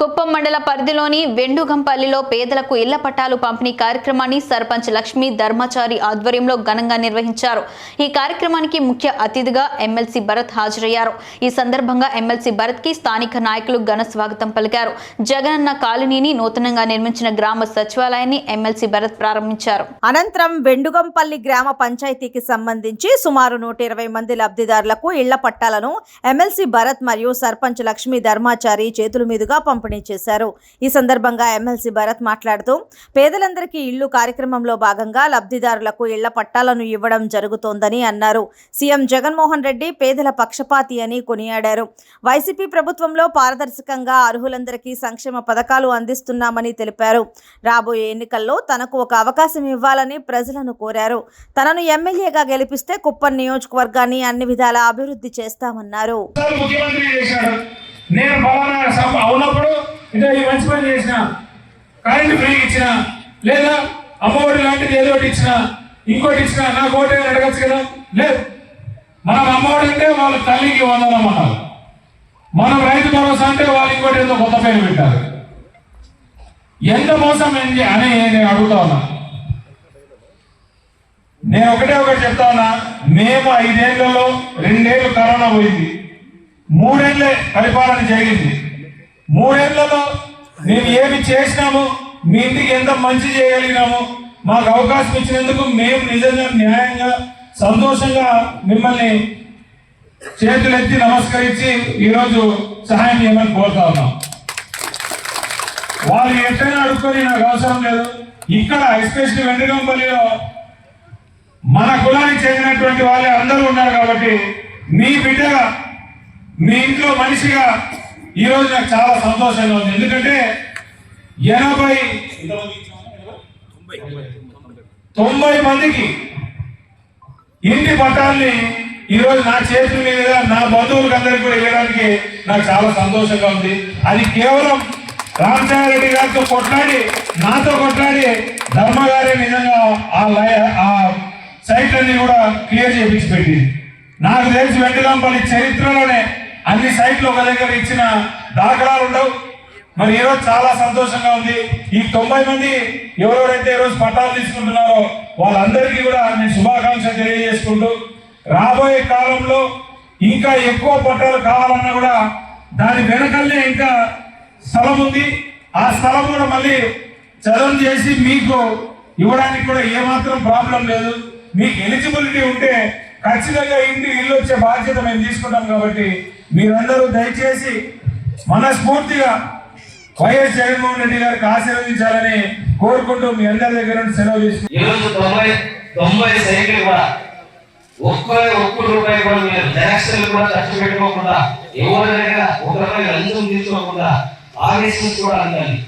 కుప్పం మండల పరిధిలోని వెండుగంపల్లిలో పేదలకు ఇళ్ళ పట్టాలు పంపిణీ కార్యక్రమాన్ని సర్పంచ్ లక్ష్మీ ధర్మాచారి ఆధ్వర్యంలో ఘనంగా నిర్వహించారు. ఈ కార్యక్రమానికి ముఖ్య అతిథిగా ఎమ్మెల్సీ భరత్ హాజరయ్యారు. ఈ సందర్భంగా ఎమ్మెల్సీ భరత్కి స్థానిక నాయకులు ఘన స్వాగతం పలికారు. జగనన్న కాలనీని నూతనంగా నిర్మించిన గ్రామ సచివాలయాన్ని ఎమ్మెల్సీ భరత్ ప్రారంభించారు. అనంతరం వెండుగంపల్లి గ్రామ పంచాయతీకి సంబంధించి సుమారు నూట ఇరవై మంది లబ్ధిదారులకు ఇళ్ళ పట్టాలను ఎమ్మెల్సీ భరత్ మరియు సర్పంచ్ లక్ష్మీ ధర్మాచారి చేతుల మీదుగా పంపిణీ చేశారు. ఈ సందర్భంగా ఎమ్మెల్సీ భరత్ మాట్లాడుతూ పేదలందరికీ ఇళ్ళు కార్యక్రమంలో భాగంగా లబ్ధిదారులకు ఇళ్ళ పట్టాలను ఇవ్వడం జరుగుతోందని అన్నారు. సీఎం జగన్మోహన్ రెడ్డి పేదల పక్షపాతి అని కొనియాడారు. వైసీపీ ప్రభుత్వంలో పారదర్శకంగా అర్హులందరికీ సంక్షేమ పథకాలు అందిస్తున్నామని తెలిపారు. రాబోయే ఎన్నికల్లో తనకు ఒక అవకాశం ఇవ్వాలని ప్రజలను కోరారు. తనను ఎమ్మెల్యేగా గెలిపిస్తే కుప్పం నియోజకవర్గాన్ని అన్ని విధాల అభివృద్ధి చేస్తామన్నారు. ముఖ్యమంత్రి నేను పలానా సభ అవునప్పుడు ఇదే ఈ మంచి పని చేసిన కరెంట్ ఫ్రీ ఇచ్చిన లేదా అమ్మఒడి లాంటిది ఏదో ఒకటి ఇచ్చిన ఇంకోటి ఇచ్చిన నాకు ఓటే అడగచ్చు కదా? లేదు. మనం అమ్మఒడి అంటే వాళ్ళ తల్లికి వందనం అన్నారు. మనం రైతు భరోసా అంటే వాళ్ళు ఇంకోటి ఏదో కొత్త పేరు పెట్టారు. ఎంత మోసం ఏంటి అని నేను అడుగుతా ఉన్నా. నేను ఒకటే ఒకటి చెప్తా ఉన్నా మేము ఐదేళ్ళలో రెండేళ్ళు కరోనా పోయింది. మూడేళ్ళే పరిపాలన జరిగింది. మూడేళ్ళలో మేము ఏమి చేసినాము మీ ఇంటికి ఎంత మంచి చేయగలిగినాము మాకు అవకాశం ఇచ్చినందుకు మేము నిజంగా న్యాయంగా సంతోషంగా మిమ్మల్ని చేతులెత్తి నమస్కరించి ఈరోజు సహాయం చేయమని కోరుతా ఉన్నాం. వాళ్ళు ఎట్టైనా అడుక్కొని నాకు అవసరం లేదు. ఇక్కడ ఎస్పెషల్లీ వెండిగంపల్లిలో మన కులానికి చెందినటువంటి వాళ్ళే అందరూ ఉన్నారు కాబట్టి మీ బిడ్డగా మీ ఇంట్లో మనిషిగా ఈరోజు నాకు చాలా సంతోషంగా ఉంది. ఎందుకంటే ఎనభై తొంభై మందికి ఇంటి పట్టాలని ఈరోజు నా చేతుల మీదుగా నా బంధువులకు అందరికీ కూడా ఇవ్వడానికి నాకు చాలా సంతోషంగా ఉంది. అది కేవలం రామచారెడ్డి గారితో కొట్లాడి నాతో కొట్లాడి ధర్మగారే నిజంగా ఆ లయ ఆ సైట్లన్నీ కూడా క్లియర్ చేపించి పెట్టింది. నాకు తెలిసి వెంటలంపల్లి చరిత్రలోనే అన్ని సైట్లు ఒక దగ్గర ఇచ్చిన దాఖలాలు ఉండవు. మరి ఈరోజు చాలా సంతోషంగా ఉంది. ఈ తొంభై మంది ఎవరెవరైతే ఈరోజు పట్టాలు తీసుకుంటున్నారో వాళ్ళందరికీ కూడా నేను శుభాకాంక్షలు తెలియజేసుకుంటూ రాబోయే కాలంలో ఇంకా ఎక్కువ పట్టాలు కావాలన్నా కూడా దాని వెనకల్లే ఇంకా స్థలం ఉంది. ఆ స్థలం కూడా మళ్ళీ చదువు చేసి మీకు ఇవ్వడానికి కూడా ఏమాత్రం ప్రాబ్లం లేదు. మీకు ఎలిజిబిలిటీ ఉంటే ఖచ్చితంగా ఇంటి ఇల్లు వచ్చే బాధ్యత మేము తీసుకుంటాం కాబట్టి మీరందరూ దయచేసి మనస్ఫూర్తిగా వైఎస్ జగన్మోహన్ రెడ్డి గారికి ఆశీర్వదించాలని కోరుకుంటూ మీ అందరి దగ్గర నుండి సెలవు తీసుకుంటాం తొంభై తొంభై సైకిల్ కూడా ఒక్క ఒక్క రూపాయి కూడా మీరు జనక్షన్లు కూడా ఖర్చు పెట్టుకోకుండా ఎవరి దగ్గర ఒక రూపాయి లంచం తీసుకోకుండా ఆఫీస్ కూడా అందాలి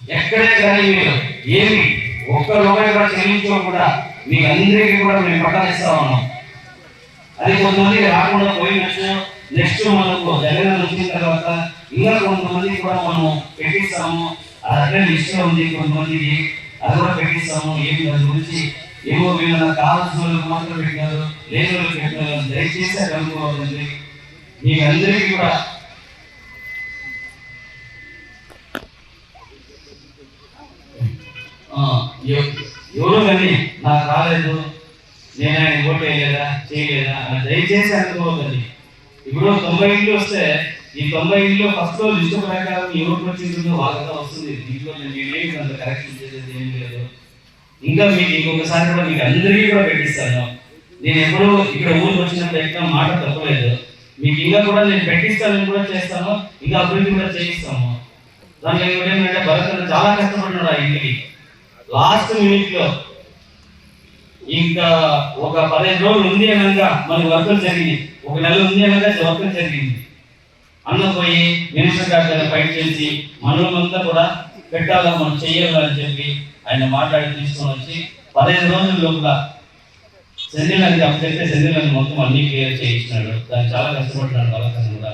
ఎక్కడే కానీ మీరు ఏమి ఒక్క రూపాయి కూడా చెల్లించుకోకుండా మీ అందరికీ కూడా మేము పట్టాలు ఉన్నాం. అది కొంతమంది రాకుండా పోయినచ్చు నెక్స్ట్ మనకు జగన్ వచ్చిన తర్వాత ఇంకా కొంతమంది కూడా మనం పెట్టిస్తాము. అదే అట్లే లిస్ట్ ఉంది కొంతమందికి. అది కూడా పెట్టిస్తాము. ఏమి దాని గురించి ఏమో వీళ్ళు నాకు కావాల్సిన వాళ్ళకి మాత్రం పెట్టినారు. లేని వాళ్ళకి పెట్టినారు. దయచేసి అది అనుకోవాలండి మీకు అందరికీ కూడా ఎవరు కానీ నాకు రాలేదు. నేను ఆయన ఓటు వేయలేదా? చేయలేదా? దయచేసి అనుకోవద్దండి. ఇప్పుడు తొంభై ఇల్లు వస్తే ఈ తొంభై ఇల్లు ఫస్ట్ లిస్టు ప్రకారం ఎవరికి వచ్చిందో వాళ్ళగా వస్తుంది. దీంట్లో నేను నేనేమి అంత కరెక్షన్ చేసేది ఏం లేదు. ఇంకా మీకు ఇంకొకసారి కూడా మీకు అందరికీ కూడా పెట్టిస్తాను. నేను ఎప్పుడూ ఇక్కడ ఊరికి వచ్చినప్పుడు ఎక్కడ మాట తప్పలేదు. మీకు ఇంకా కూడా నేను పెట్టిస్తానని కూడా చేస్తాను. ఇంకా అభివృద్ధి కూడా చేయిస్తాము. దాంట్లో ఇంకోటి ఏంటంటే భరత్ చాలా కష్టపడినాడు ఆ ఇంటికి. లాస్ట్ మినిట్లో ఇంకా ఒక పదిహేను రోజులు ఉంది అనగా మనకి వర్కులు జరిగింది ఒక నెల ఉంది అనగా వర్కులు జరిగింది అన్న పోయి మినిస్టర్ గారి దగ్గర ఫైట్ చేసి మనమంతా కూడా పెట్టాలా మనం చెయ్యాలా అని చెప్పి ఆయన మాట్లాడి తీసుకొని వచ్చి పదిహేను రోజుల లోపల శరీరానికి అప్పచెప్తే చెప్తే మొత్తం అన్ని క్లియర్ చేయించినాడు. దాన్ని చాలా కష్టపడ్డాడు వాళ్ళకన్నా కూడా